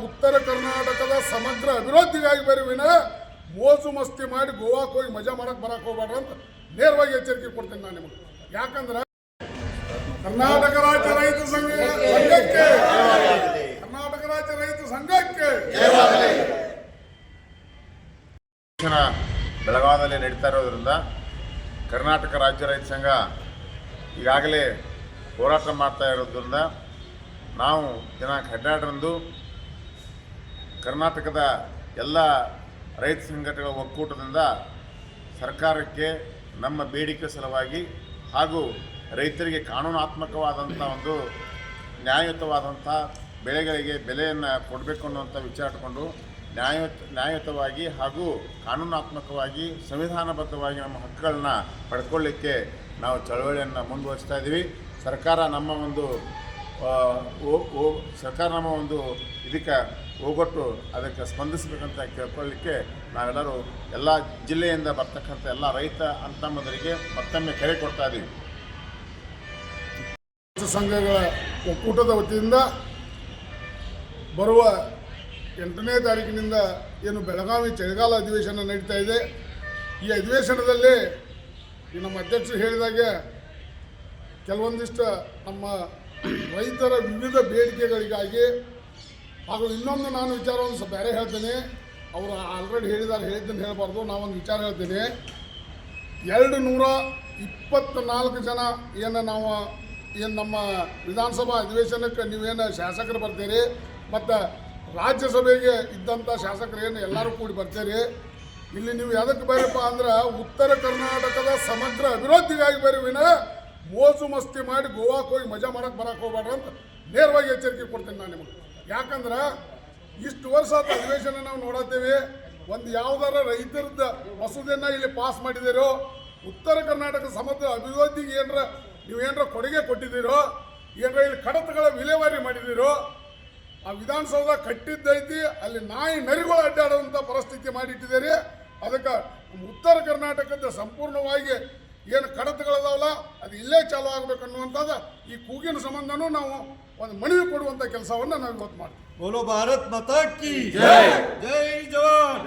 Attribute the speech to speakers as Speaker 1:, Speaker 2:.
Speaker 1: ಉತ್ತರ ಕರ್ನಾಟಕದ ಸಮಗ್ರ ಅಭಿವೃದ್ಧಿಗಾಗಿ ಬರುವಿನ ಮೋಜು ಮಸ್ತಿ ಮಾಡಿ ಗೋವಾಕ್ಕೆ ಹೋಗಿ ಮಜಾ ಮಾಡಕ್ಕೆ ಬರಕ್ ಹೋಗ್ಬೇಡ್ರಿ ಅಂತ ನೇರವಾಗಿ ಎಚ್ಚರಿಕೆ ಕೊಡ್ತೀನಿ ನಾನು ನಿಮಗೆ. ಯಾಕಂದ್ರೆ ಕರ್ನಾಟಕ ರಾಜ್ಯ ರೈತ ಸಂಘ ಸಂಘಕ್ಕೆ ಕರ್ನಾಟಕ ರಾಜ್ಯ ರೈತ ಸಂಘಕ್ಕೆ
Speaker 2: ಬೆಳಗಾವಿನಲ್ಲಿ ನಡೀತಾ ಇರೋದ್ರಿಂದ ಕರ್ನಾಟಕ ರಾಜ್ಯ ರೈತ ಸಂಘ ಈಗಾಗಲೇ ಹೋರಾಟ ಮಾಡ್ತಾ ಇರೋದ್ರಿಂದ ನಾವು ದಿನಾಂಕ ಹನ್ನೆರಡರಂದು ಕರ್ನಾಟಕದ ಎಲ್ಲ ರೈತ ಸಂಘಟನೆಗಳ ಒಕ್ಕೂಟದಿಂದ ಸರ್ಕಾರಕ್ಕೆ ನಮ್ಮ ಬೇಡಿಕೆ ಸಲುವಾಗಿ ಹಾಗೂ ರೈತರಿಗೆ ಕಾನೂನಾತ್ಮಕವಾದಂಥ ಒಂದು ನ್ಯಾಯಯುತವಾದಂಥ ಬೆಳೆಗಳಿಗೆ ಬೆಲೆಯನ್ನು ಕೊಡಬೇಕು ಅನ್ನುವಂಥ ವಿಚಾರ ಇಟ್ಕೊಂಡು ನ್ಯಾಯಯುತ, ನ್ಯಾಯಯುತವಾಗಿ ಹಾಗೂ ಕಾನೂನಾತ್ಮಕವಾಗಿ ಸಂವಿಧಾನಬದ್ಧವಾಗಿ ನಮ್ಮ ಹಕ್ಕುಗಳನ್ನ ಪಡ್ಕೊಳ್ಳಿಕ್ಕೆ ನಾವು ಚಳವಳಿಯನ್ನು ಮುಂದುವರಿಸ್ತಾ ಇದ್ದೀವಿ. ಸರ್ಕಾರ ನಮ್ಮ ಒಂದು ಸರ್ಕಾರ ನಮ್ಮ ಒಂದು ಇದಕ್ಕೆ ಹೋಗೊಟ್ಟು ಅದಕ್ಕೆ ಸ್ಪಂದಿಸಬೇಕಂತ ಕೇಳ್ಕೊಳ್ಳಿಕ್ಕೆ ನಾವೆಲ್ಲರೂ ಎಲ್ಲ ಜಿಲ್ಲೆಯಿಂದ ಬರ್ತಕ್ಕಂಥ ಎಲ್ಲ ರೈತ ಅಂತಮ್ಮದರಿಗೆ ಮತ್ತೊಮ್ಮೆ ಕರೆ ಕೊಡ್ತಾ ಇದ್ದೀವಿ
Speaker 1: ಸಂಘಗಳ ಒಕ್ಕೂಟದ ವತಿಯಿಂದ ಬರುವ ಎಂಟನೇ ತಾರೀಕಿನಿಂದ ಏನು ಬೆಳಗಾವಿ ಚಳಿಗಾಲ ಅಧಿವೇಶನ ನಡೀತಾ ಇದೆ. ಈ ಅಧಿವೇಶನದಲ್ಲಿ ಈ ನಮ್ಮ ಅಧ್ಯಕ್ಷರು ಹೇಳಿದಾಗೆ ಕೆಲವೊಂದಿಷ್ಟು ನಮ್ಮ ರೈತರ ವಿವಿಧ ಬೇಡಿಕೆಗಳಿಗಾಗಿ ಹಾಗೂ ಇನ್ನೊಂದು ನಾನು ವಿಚಾರವನ್ನು ಸ್ವಲ್ಪ ಬೇರೆ ಹೇಳ್ತೇನೆ. ಅವರು ಆಲ್ರೆಡಿ ಹೇಳಿದ್ದಾರೆ, ಹೇಳಿದ್ದನ್ನು ಹೇಳಬಾರ್ದು. ನಾವೊಂದು ವಿಚಾರ ಹೇಳ್ತೇನೆ. ಎರಡು ನೂರ ಇಪ್ಪತ್ತ್ನಾಲ್ಕು ಜನ ಏನು ನಾವು, ಏನು ನಮ್ಮ ವಿಧಾನಸಭಾ ಅಧಿವೇಶನಕ್ಕೆ ನೀವೇನು ಶಾಸಕರು ಬರ್ತೀರಿ, ಮತ್ತು ರಾಜ್ಯಸಭೆಗೆ ಇದ್ದಂಥ ಶಾಸಕರು ಏನು ಎಲ್ಲರೂ ಕೂಡಿ ಬರ್ತೀರಿ? ಇಲ್ಲಿ ನೀವು ಯಾವುದಕ್ಕೆ ಬರಪ್ಪ ಅಂದ್ರೆ, ಉತ್ತರ ಕರ್ನಾಟಕದ ಸಮಗ್ರ ಅಭಿವೃದ್ಧಿಗಾಗಿ ಬರೀ ವಿನ ಮೋಜು ಮಸ್ತಿ ಮಾಡಿ ಗೋವಾಕ್ಕೆ ಹೋಗಿ ಮಜಾ ಮಾಡಕ್ಕೆ ಬರಕ್ಕೆ ಹೋಗ್ಬೇಡ್ರಿ ಅಂತ ನೇರವಾಗಿ ಎಚ್ಚರಿಕೆ ಕೊಡ್ತೀನಿ ನಾನು ನಿಮಗೆ. ಯಾಕಂದ್ರೆ ಇಷ್ಟು ವರ್ಷ ಆದ ಅಧಿವೇಶನ ನಾವು ನೋಡತ್ತೇವೆ. ಒಂದು ಯಾವ್ದಾರ ರೈತರದ ಮಸೂದೆಯನ್ನು ಇಲ್ಲಿ ಪಾಸ್ ಮಾಡಿದಿರೋ, ಉತ್ತರ ಕರ್ನಾಟಕ ಸಮಗ್ರ ಅಭಿವೃದ್ಧಿಗೆ ಏನರ ನೀವು ಏನರ ಕೊಡುಗೆ ಕೊಟ್ಟಿದ್ದೀರೋ, ಏನರ ಇಲ್ಲಿ ಕಡತಗಳ ವಿಲೇವಾರಿ ಮಾಡಿದಿರೋ, ಆ ವಿಧಾನಸೌಧ ಕಟ್ಟಿದ್ದೈತಿ, ಅಲ್ಲಿ ನಾಯಿ ನರಿಗಳು ಅಡ್ಡಾಡುವಂಥ ಪರಿಸ್ಥಿತಿ ಮಾಡಿಟ್ಟಿದ್ದೀರಿ. ಅದಕ್ಕೆ ಉತ್ತರ ಕರ್ನಾಟಕದ ಸಂಪೂರ್ಣವಾಗಿ ಏನು ಕಡತಗಳದಾವಲ್ಲ ಅದು ಇಲ್ಲೇ ಚಾಲು ಆಗಬೇಕು ಅನ್ನುವಂಥದ್ದು ಈ ಕೂಗಿನ ಸಂಬಂಧನೂ ನಾವು ಒಂದು ಮನವಿ ಕೊಡುವಂಥ ಕೆಲಸವನ್ನು ನಾವು ಇವತ್ತು ಮಾಡ್ತೀವಿ.
Speaker 3: ಬೋಲೋ ಭಾರತ್ ಮಾತಾ ಕಿ ಜೈ. ಜೈ
Speaker 2: ಜವಾನ್.